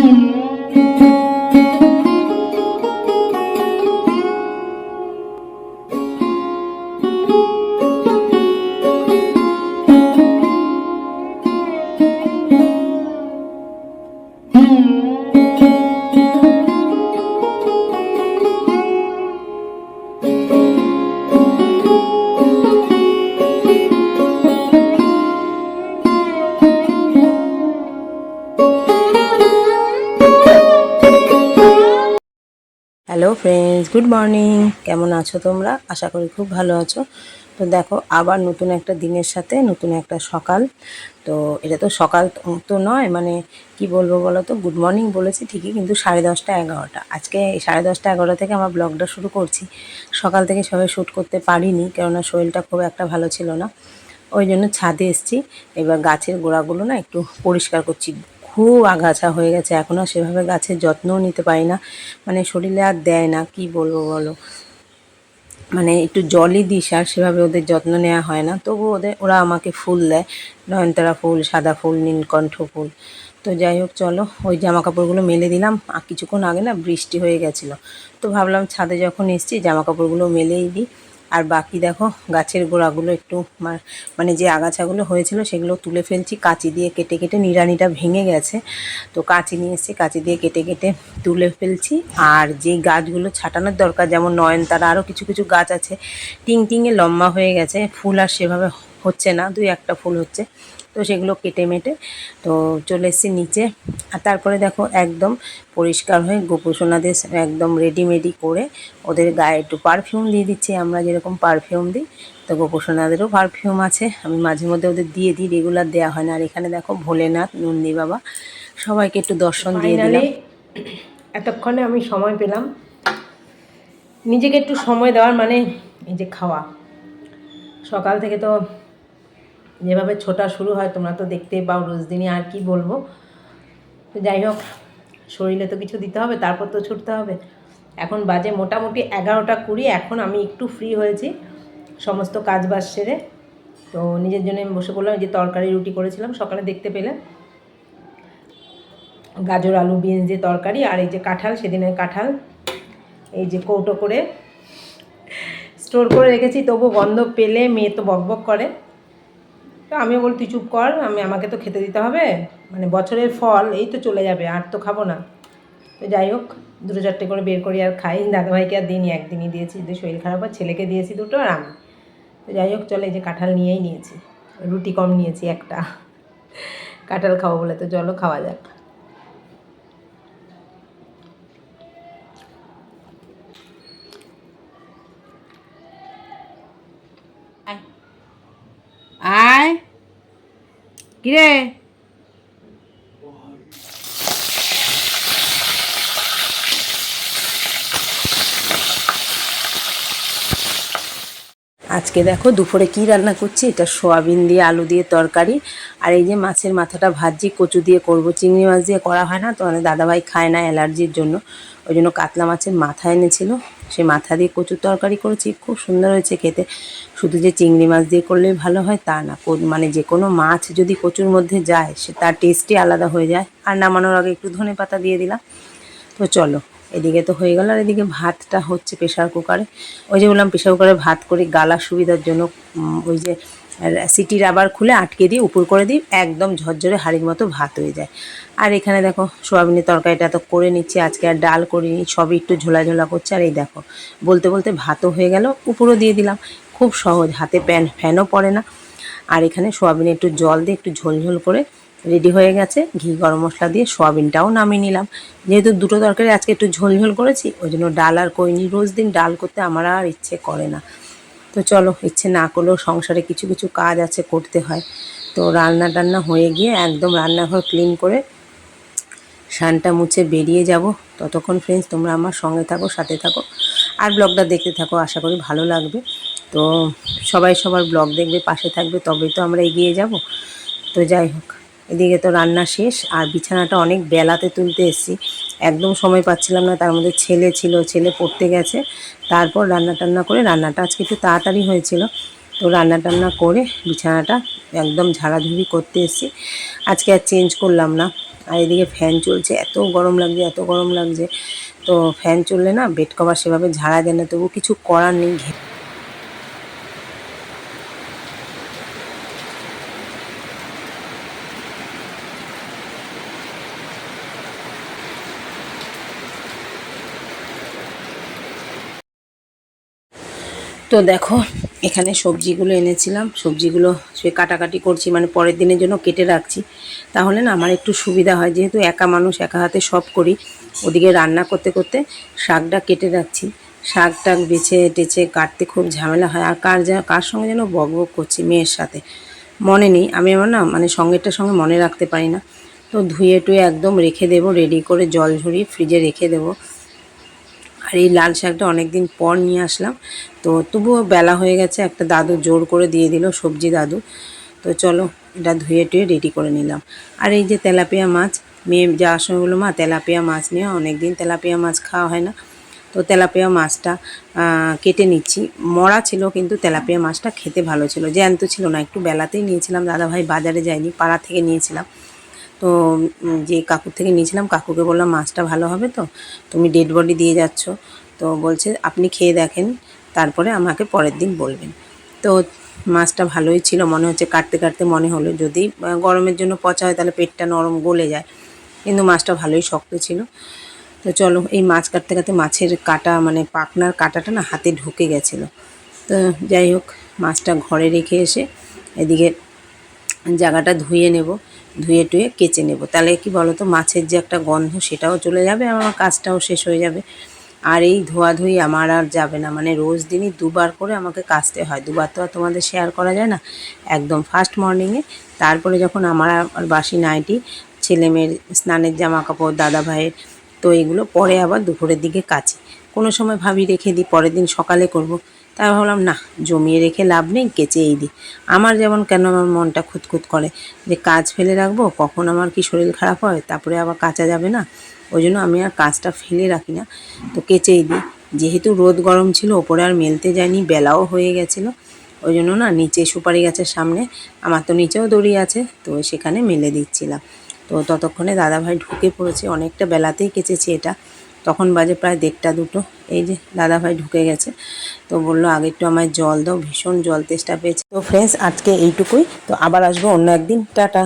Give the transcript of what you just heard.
Mm-hmm. Hello friends good morning কেমন আছো তোমরা? আশা করি খুব ভালো আছো। তো দেখো, আবার নতুন একটা দিনের সাথে, নতুন একটা সকাল। তো এটা তো সকাল তো নয় মানে কি বলব বলো তো গুড মর্নিং বলেছি ঠিকই, কিন্তু সাড়ে দশটা এগারোটা। আজকে সাড়ে দশটা এগারোটা থেকে আমার ব্লগটা শুরু করছি। সকাল থেকে সবাই শ্যুট করতে পারিনি, কেননা শরীরটা খুব একটা ভালো ছিল না। ওই জন্য ছাদে এসেছি। এবার গাছের গোড়াগুলো না একটু পরিষ্কার করছি। খুব আগাছা হয়ে গেছে। এখন আর সেভাবে গাছের যত্নও নিতে পারি না। মানে শরীরে আর দেয় না, কি বলব বলো? মানে একটু জলই দিস আর সেভাবে ওদের যত্ন নেওয়া হয় না। তবু ওদের, ওরা আমাকে ফুল দেয়। নয়নতারা ফুল, সাদা ফুল, নীলকণ্ঠ ফুল। তো যাই হোক, চলো, ওই জামা কাপড়গুলো মেলে দিলাম। আর কিছুক্ষণ আগে না বৃষ্টি হয়ে গেছিল। তো ভাবলাম ছাদে যখন এসছি জামা কাপড়গুলো মেলেই দিই। আর বাকি দেখো, গাছের গোড়াগুলো একটু মানে যে আগাছাগুলো হয়েছিল সেগুলো তুলে ফেলছি, কাঁচি দিয়ে কেটে কেটে নিড়ানিটা ভেঙে গেছে। তো কাঁচি নিয়ে এসেছি, কাঁচি দিয়ে কেটে কেটে তুলে ফেলছি। আর যে গাছগুলো ছাটানোর দরকার, যেমন নয়নতারা আরও কিছু কিছু গাছ আছে টিং টিংয়ে লম্বা হয়ে গেছে, ফুল আর সেভাবে হচ্ছে না দুই একটা ফুল হচ্ছে। তো সেগুলো কেটে মেটে তো চলে এসেছি নিচে। আর তারপরে দেখো একদম পরিষ্কার হয়ে গোপুসোনাদের একদম রেডিমেডি করে ওদের গায়ে একটু পারফিউম দিয়ে দিচ্ছি। আমরা যেরকম পারফিউম দিই তো গোপুসোনাদেরও পারফিউম আছে। আমি মাঝে মধ্যে ওদের দিয়ে দিই রেগুলার দেওয়া হয় না। আর এখানে দেখো ভোলেনাথ নন্দী বাবা সবাইকে একটু দর্শন দিয়ে দিলাম। এতক্ষণে আমি সময় পেলাম। নিজেকে একটু সময় দেওয়ার মানে এই যে খাওয়া। সকাল থেকে তো যেভাবে ছোটা শুরু হয়, তোমরা তো দেখতেই পাও রোজ দিনই আর কি বলব। তো যাই হোক, শরীরে তো কিছু দিতে হবে, তারপর তো ছুটতে হবে। এখন বাজে মোটামুটি এগারোটা কুড়ি, এখন আমি একটু ফ্রি হয়েছি সমস্ত কাজ বাজ সেরে। তো নিজের জন্য আমি বসে পড়লাম যে তরকারি রুটি করেছিলাম, সকালে দেখতে পেলে। গাজর, আলু, বিনস দিয়ে তরকারি, আর এই যে কাঁঠাল, সেদিনের কাঁঠাল, এই যে কৌটো করে। স্টোর করে রেখেছি, তবু গন্ধ পেলে মেয়ে তো বকবক করে। তো আমিও বলি তুই চুপ কর, আমি, আমাকে তো খেতে দিতে হবে। মানে বছরের ফল, এই তো চলে যাবে, আর তো খাব না। তো যাই হোক, দুটো চারটে করে বের করি আর খাই। দাদাভাইকে আর দিনই একদিনই দিয়েছি। যে শরীর খারাপ আর ছেলেকে দিয়েছি দুটো আর আমি। তো যাই হোক, চলে যে কাঁঠাল নিয়েই নিয়েছি। রুটি কম নিয়েছি একটা। কাঁঠাল খাব বলে, তো চলো খাওয়া যাক। কিরে? আজকে দেখো দুপুরে কি রান্না করছি? এটা সোয়াবিন দিয়ে আলু দিয়ে তরকারি। আর এই যে মাছের মাথাটা ভাজি কচু দিয়ে করব। চিংড়ি মাছ দিয়ে করা হয় না, তো মানে দাদাভাই খায় না অ্যালার্জির জন্য। ওই জন্য কাতলা মাছের মাথা এনেছিল। সে মাথা দিয়ে কচুর তরকারি করেছি। খুব সুন্দর হয়েছে খেতে। শুধু যে চিংড়ি মাছ দিয়ে করলেই ভালো হয়, তা না। মানে যে কোনো মাছ যদি কচুর মধ্যে যায়, সে তার টেস্টই আলাদা হয়ে যায়। আর নামানোর আগে একটু ধনে পাতা দিয়ে দিলাম। তো চলো। এদিকে তো হয়ে গেল, আর এদিকে ভাতটা হচ্ছে প্রেশার কুকারে ওই যে বললাম প্রেশার কুকারে ভাত করি গালার সুবিধার জন্য ওই যে সিটি রাবার খুলে আটকে দিই উপর করে দিই, একদম ঝরঝরে হাড়ির মতো ভাত হয়ে যায়। আর এখানে দেখো, সোয়াবিনের তরকারিটা তো করে নিচ্ছি, আজকে আর ডাল করিনি, সবই একটু ঝোলা ঝোলা করছে, আর এই দেখো, বলতে বলতে ভাতও হয়ে গেল, উপরও দিয়ে দিলাম। খুব সহজ, হাতে প্যান, ফ্যানও পড়ে না। আর এখানে সোয়াবিনে একটু জল দিয়ে একটু ঝোল ঝোল করে রেডি হয়ে গেছে, ঘি, গরম মশলা দিয়ে সোয়াবিনটাও নামিয়ে নিলাম। যেহেতু দুটো তরকারি আজকে একটু ঝোল ঝোল করেছি, ওই জন্য ডাল আর কইনি। রোজ দিন ডাল করতে আমার আর ইচ্ছে করে না। তো চলো, ইচ্ছে না করলেও সংসারে কিছু কিছু কাজ আছে করতে হয়। তো রান্না টান্না হয়ে গিয়ে একদম রান্নাঘর ক্লিন করে সানটা মুছে বেরিয়ে যাব। ততক্ষণ ফ্রেন্ডস তোমরা আমার সঙ্গে থাকো, সাথে থাকো। আর ব্লগটা দেখতে থাকো, আশা করি ভালো লাগবে। তো সবাই সবার ব্লগ দেখবে, পাশে থাকবে, তবেই তো আমরা এগিয়ে যাব। তো যাই হোক। এদিকে তো রান্না শেষ, আর বিছানাটা অনেক বেলাতে তুলতে এসেছি। একদম সময় পাচ্ছিলাম না, তার মধ্যে ছেলে ছিল, ছেলে পড়তে গেছে। তারপর রান্না টান্না করে, রান্নাটা আজকে একটু তাড়াতাড়ি হয়েছিল। তো রান্না টান্না করে বিছানাটা একদম ঝাড়াঝুড়ি করতে এসেছি। আজকে আর চেঞ্জ করলাম না। আর এদিকে ফ্যান চলছে, এত গরম লাগছে, এত গরম লাগছে। তো ফ্যান চললে না বেড কভার সেভাবে ঝাড়া যায় না, তবু কিছু করার নেই। তো দেখো, এখানে সবজিগুলো এনেছিলাম। সবজিগুলো সে কাটাকাটি করছি মানে পরের দিনের জন্য কেটে রাখছি। তাহলে না আমার একটু সুবিধা হয়, যেহেতু একা মানুষ, একা হাতে সব করি। ওদিকে রান্না করতে করতে শাকটা কেটে রাখছি। শাক টাক বেছে টেছে কাটতে খুব ঝামেলা হয়। আর কার যা, কার সঙ্গে যেন বক বক করছি মেয়ের সাথে? মনে নেই। আমি আমার না মানে সঙ্গেরটার সঙ্গে মনে রাখতে পারি না। তো ধুয়ে টুয়ে একদম রেখে দেবো রেডি করে জল ঝরিয়ে ফ্রিজে রেখে দেবো। আর এই লাল শাকটা অনেক দিন পর নিয়ে আসলাম। তো তবুও বেলা হয়ে গেছে, একটা দাদু জোর করে দিয়ে দিল, সবজি দাদু। তো চলো, এটা ধুয়ে টুয়ে রেডি করে নিলাম। আর এই যে তেলাপিয়া মাছ, মেয়ে যাওয়ার সময় বলল, মা, তেলাপিয়া মাছ নিয়ে অনেক দিন তেলাপিয়া মাছ খাওয়া হয় না। তো তেলাপিয়া মাছটা কেটে নিচ্ছি। মরা ছিল কিন্তু তেলাপিয়া মাছটা খেতে ভালো ছিল। জ্যান্ত ছিল না, একটু বেলাতেই নিয়েছিলাম। দাদাভাই বাজারে যায়নি, পাড়া থেকে নিয়েছিলাম। তো যে কাকুর থেকে নিয়েছিলাম, কাকুকে বললাম, মাছটা ভালো হবে তো? তুমি ডেড বডি দিয়ে যাচ্ছ। তো বলছে, আপনি খেয়ে দেখেন, তারপরে আমাকে পরের দিন বলবেন। তো মাছটা ভালোই ছিল, মনে হচ্ছে কাটতে কাটতে মনে হলো। যদি গরমের জন্য পচা হয়, তাহলে পেটটা নরম গলে যায়। কিন্তু মাছটা ভালোই শক্ত ছিল। তো চলো, এই মাছ কাটতে কাটতে মাছের কাটা মানে পাকনার কাটাটা না হাতে ঢুকে গেছিল। তো যাই হোক, মাছটা ঘরে রেখে এসে এদিকে জায়গাটা ধুয়ে নেব, ধুয়ে টুয়ে কেচে নেব। তাহলে কি বলো তো মাছের যে একটা গন্ধ সেটাও চলে যাবে আমার কাজটাও শেষ হয়ে যাবে। আর এই ধোয়াধুয়ি আমার আর যাবে না মানে রোজ দিনই দুবার করে আমাকে কাচতে হয়। দুবার তো আর তোমাদের শেয়ার করা যায় না, একদম ফার্স্ট মর্নিংয়ে তারপরে যখন আমার আর বাসি নাইটি, ছেলে মেয়ের স্নানের জামা কাপড় দাদা ভাইয়ের, তো এগুলো পরে আবার দুপুরের দিকে কাচি। কোনো সময় ভাবি রেখে দিই, পরের দিন সকালে করব। তাই ভাবলাম, না, জমিয়ে রেখে লাভ নেই, কেচেই দিই। আমার যেমন কেন আমার মনটা খুঁতখুত করে যে কাজ ফেলে রাখব, কখন আমার কি শরীর খারাপ হয়, তারপরে আবার কাচা যাবে না। ওই জন্য আমি আর কাজটা ফেলে রাখি না, তো কেচেই দিই। যেহেতু রোদ গরম ছিল, ওপরে আর মেলতে যায়নি, বেলাও হয়ে গেছিল। ওই জন্য না, নিচে সুপারি গাছের সামনে, আমার তো নিচেও দড়ি আছে, তো সেখানে মেলে দিচ্ছিলাম। তো ততক্ষণে দাদাভাই ঢুকে পড়েছে, অনেকটা বেলাতেই কেচেছি এটা। তখন বাজে প্রায় দেড়টা দুটো। এই যে দাদাভাই ঢুকে গেছে। তো বলল, আগে একটু আমায় জল দাও, ভীষণ জল তেষ্টা পেয়েছে। তো ফ্রেন্ডস আজকে এইটুকুই। তো আবার আসব অন্য একদিন। টাটা।